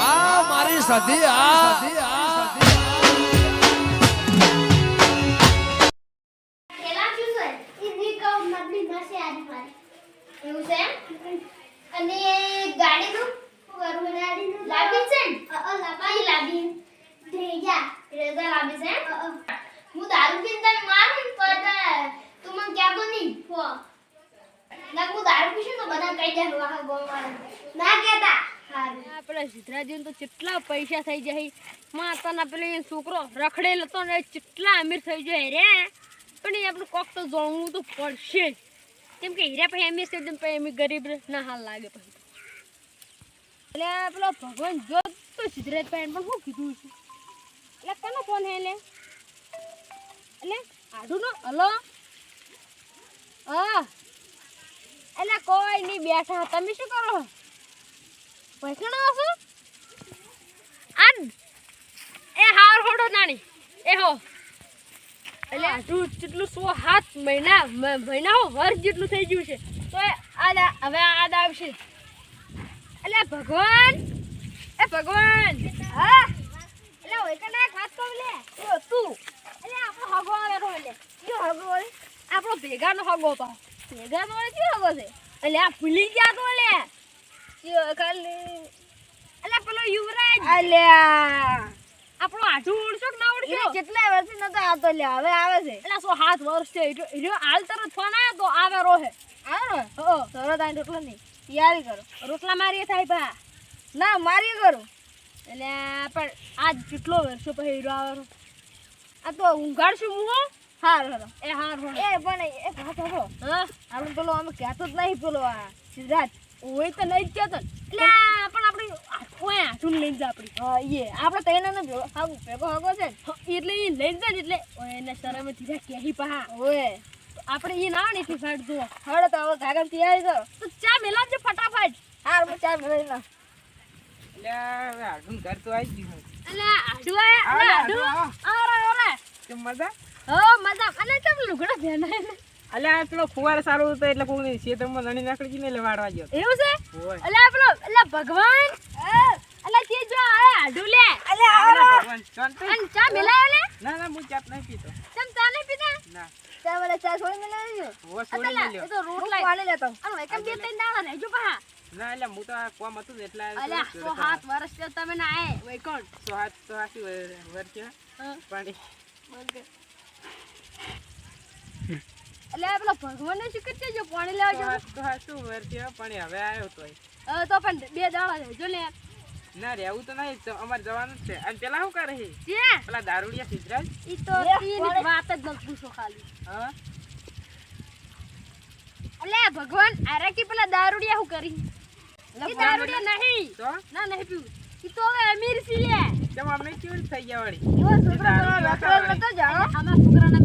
આ મારી સધી આ સિદ્ધરાજીને તો કેટલા પૈસા થઈ જાય માતાના પેલી છોકરો રખડેલો હતો ને કેટલા અમીર થઈ જાય રે. પણ એ આપણે કોક તો જોવું તો પડશે કેમ કે હીરા પછી અમીર થઈ જાય એમ ગરીબ ના હાલ લાગે પછી. એટલે પેલો ભગવાન જો તો સિદ્ધરાજ ભાઈ પણ શું કીધું છે એટલે કનો ફોન હે લે? એટલે આડું નો હલો? હા. એટલે કોઈ નહીં બેઠા, તમે શું કરો? પૈસા આવશો એ હાર હોડો નાની. એ હો. એટલે આટલું જેટલું સો સાત મહિના, મ- મહિના હો વર્ષ જેટલું થઈ ગયું છે, તો આદા હવે આદ આવશે. એટલે ભગવાન, એ ભગવાન. હા? એટલે એટલે આપણો હગો આવેલો એટલે. કયો હગો આપણો કયો હગો છે? એટલે આ ભૂલી ગયા તો ખાલી. પેલો યુવરાજ. અલ્યા. આપણો આઠું ઓળશો કે ના ઓળશો કેટલા વર્ષથી નતો આવતો લે હવે આવે છે. એટલે સો સાત વર્ષ છે. એટલે હાલ તરત ફોન આવ્યો તો આવે રોહે. આવે? હો તરત આઈને રોટલા નહીં. તૈયારી કરો. રોટલા મારીએ થાય ભા. ના મારીએ કરું. એટલે પણ આજ કેટલો વર્ષો પછી હીરો આવે આ તો ઊંઘાડશું હું હો? હાર હરો. એ હાર હારો. એ પણ એ વાત હારો. હા? આપણે પેલો અમે કહેતો જ નહીં પેલો આ સિદ્ધાર્થ ઓય તો લઈ જ ગયો ને. એટલે પણ આપણે ઓય આઠું લઈને જા આપણી. હા એ આપણે તઈને ને ભેગો હાગું ભેગો હાગો છે એટલે એ લઈને જાય એટલે ઓય એને શરમે ધીરા કહી પહા. ઓય આપણે એ ના ને એટલી ફાટ જુઓ. હળો તો હવે કાગળ તૈયારી કરો તો ચા મેલાવજો ફટાફટ. હાર હું ચા મેલાવી ના એટલે હવે ઘર તો આવી ગયું એટલે આડું આયા આડું કે મજા? હો મજા. અને ચમ લુગડા પહેરાય અલ્યા આ પેલો ફુવાર સારું હતો એટલે કોઈ ખેતરમાં નણી નાખડી ગઈ ને એટલે વાળવા ગયો એવું છે? અલે આ પેલો અલે ભગવાન? અલે તે જો આ આડું લે. અલે ભગવાન શાંતિ. અન ચા મેલાયો લે? ના ના હું ચાપ નહીં પીતો. તમ ચા નહીં પીતા? ના. ચા વાળા ચા છોડી મેલાયો ઓ છોડી અલા મેલ્યો. એ તો રોટલા પાણી લેતો અન એક બે ત્રણ દાડા જો પા ના એટલે હું તો આ કોમ હતું ને એટલે અલે તો હાથ વર્ષ તમે ના આય વૈકોણ સો હાથ તો હાથી વર- પાણી બોલ પણ એટલે આ પેલો ભગવાનને શું છે જો પાણી લેવા જો શું વર્તી વરસ્યા, હવે આવ્યો તો હવે તો પણ બે દાડા રહેજો ને. ના રહેવું તો નહીં અમારે જવાનું જ છે. અને પેલા શું કરે છે પેલા દારૂડિયા સિદ્ધરાજ? ઈ તો તીની વાત જ ન પૂછો ખાલી. હા? અલે ભગવાન આરાકી પેલા દારૂડિયા હું કરી? ઈ દારૂડિયા નહીં. તો? ના નહીં પીવું. ઈ તો હવે અમીર છે લે તેમ અમે કેવી થઈ ગયા વળી? એવો છોકરા દારૂડિયા તો જાઓ આમાં છોકરાના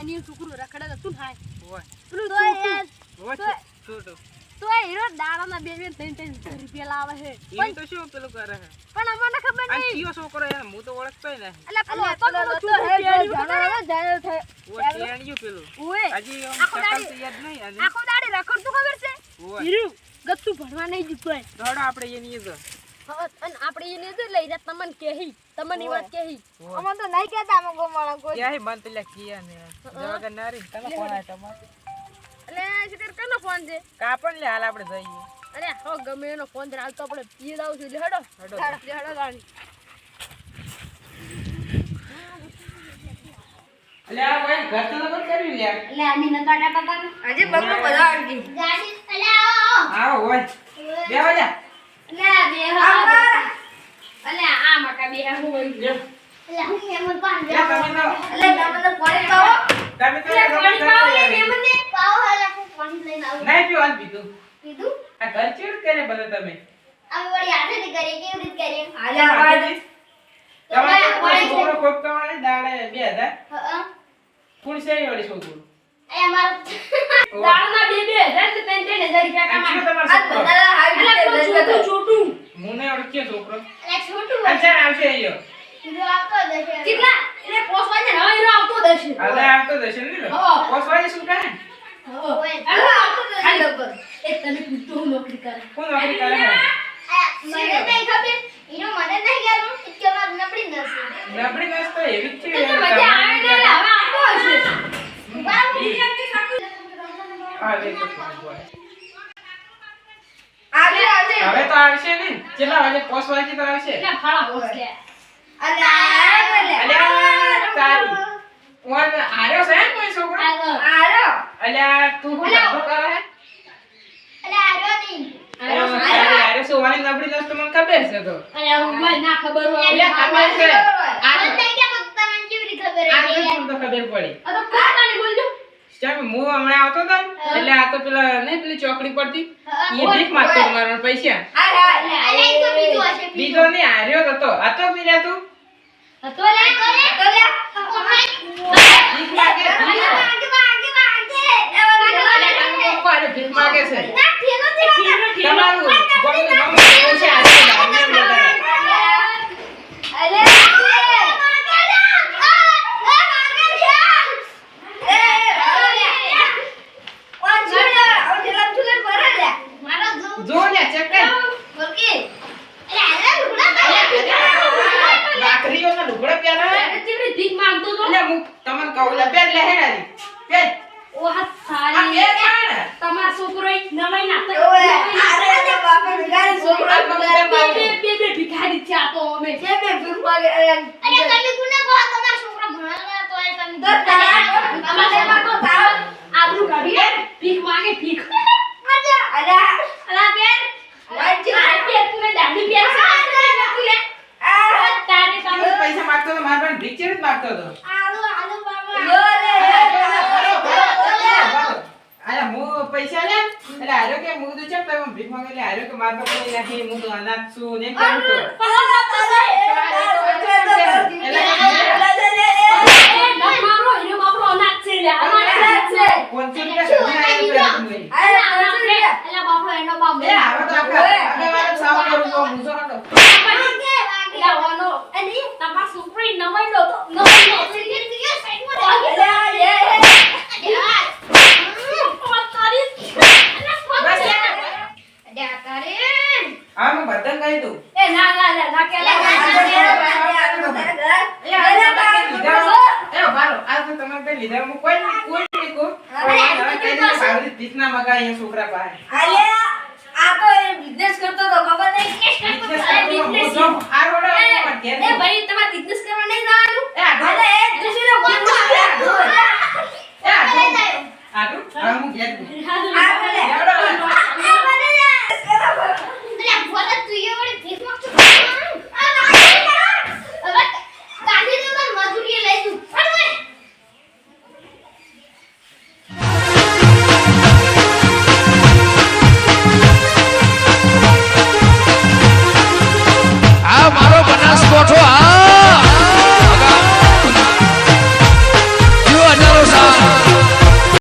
અને એ છોકરું રખડેલો તું થાય? પેલું તો- છોટું તો હીરો દાડાના બે બે ત્રણ ત્રણ રૂપિયા લાવે છે. એને તો શું પેલું કરે છે? પણ અમને ખબર નહીં. કયો છોકરો એને હું તો ઓળખતોય નહીં એટલે પેલો હતો પેલો છોકરો પેલું કરે. ઓય ટેણિયું પેલું. ઓય હજી આખો દાડી- યાદ નહીં આખો દાડી રખડતું ખબર છે? ઓય હીરું ભણવા નહીં જતું દોડો આપણે એની એ અને આપણે એને જ લઈ જા તમને કહી. તમને વાત કહી. અમને તો નહીં કહેતા અમે ગોમાળા કોઈ ક્યાં હે બંધ પેલા કિયા ને જવા કે નારી તને ફોન આવ્યો તમારો? એટલે શિકાર કનો ફોન છે? કાપણ લે હાલ આપણે જઈએ. અરે હો ગમે એનો ફોન હાલ તો આપણે પી દાવ છું. હેડો. હેડો. હેડો ગાડી અલે આ કોઈ ઘર તો નતો કર્યું લે અલે આની નકાટા કાકા આજે બગલો બધા આવી ગાડી અલે આવો આવો. હોય. બે વાજા અલે બે છોકરો અમાર દાળના બે બે હજાર ત્રણ ત્રણ હજાર રૂપિયા કમાય કયો તમારો છોકરો? અલે પેલું છોટું છોટું હું નહીં ઓળખ્યો છોકરો એટલે છોટું આ ચાલ આવશે અહીંયા કીધું આપતો દશે કેટલા એટલે પોસવા છે હવે હીરો આવતો દશે હવે આવતો જશે ને હા. પોસવાય શું કહે ઓય અલે આવતો દશે એક તમે પૂછતો હું નોકરી કરે કોણ નોકરી કરે છે? આ નબળી નસ તો એવી જ છે તો મજા આવે ને હવે આવતો હશે હા, દેખો, બોલ. આવે આવે હવે તો આવશે ને. કેટલા વાગે પોસ્ટ વાગે તો આવશે? આર્યો છે ને કોઈ છોકરો? આરો અલ્યા તું હું કરે અલ્યા અરે નહીં. આર્યો છે નબળી મને ખબર છે તો? અરે હું ના ખબર હોય. ખબર છે. આ આ તઈ કે તમને કેવી ખબર આ હતી તો ખબર પડી? આ તો પોતાની બોલજો ચાલ હું હમણાં આવતો હતો એટલે આ તો પેલા નહીં પેલી ચોકડી પડતી. એ ભીખ માંગતો હતો પૈસા. અરે બીજું નહીં હાર્યો જ હતો આ તો તું. તો લે તો. લે ભીખ માંગે ભીખ. માંગે માંગે માંગે અલ્યા, તમે કોકો હારે ભીખ માંગે છે ના તમારું ગમે ગમે છે આ તો ધાર્મિક બધા. અરે ને કર લાકડીઓના લુગડા પહેરા હે ચીવડી ભીખ માંગતો તો એટલે હું તમને કહું લે પહેર લે હેડારી પહેર ઓ હાથ આ સારી પહેર કાઢ. તમાર છોકરો ઈ નવાઈ નાખતો બે બે બે ભિખારી છે તો અમે. આબરૂ કાઢી ભીખ માંગે ભીખ. અલા બેન. આ બેન તું દાદી બેન છે તું લે. તારે તમે પૈસા માંગતો તો મારા પાસે ભીખ માંગતો પૈસા લે. એટલે આરો કે હું તો ચેક તમે ભીખ માંગે એટલે આરો કે માર પાસે પૈસા નથી હું તો અનાથ છું ને કેમ તો મારો હીરો બાપરો અનાજ છે લે અનાજ છે પાંચસો રૂપિયા સુધી આવ્યો તો એમ નહીં. અલા બાપરો એનો બાપ એ હવે તો આપણે આગળ સાવ કરું તો હું શું હતો લાવવાનો અને તમાર છોકરી નવાઈ લો તો નવાઈ લો બસ હા હું બધાને કહી દઉં એ ના ના ના ના કે એ આ બારો આ તો તમે બે લીધા. હું કોઈ કોઈ નહીં કહું. હવે કહી દઉં કે ભાવરી ભીખ ના મગાય છોકરા પાસે. બિઝનેસ કરતો તો ખબર નહીં? બિઝનેસ કરતો હું આ રોડે એ ભાઈ તમારે બિઝનેસ કરવા નહીં જવાનું? એ આટલું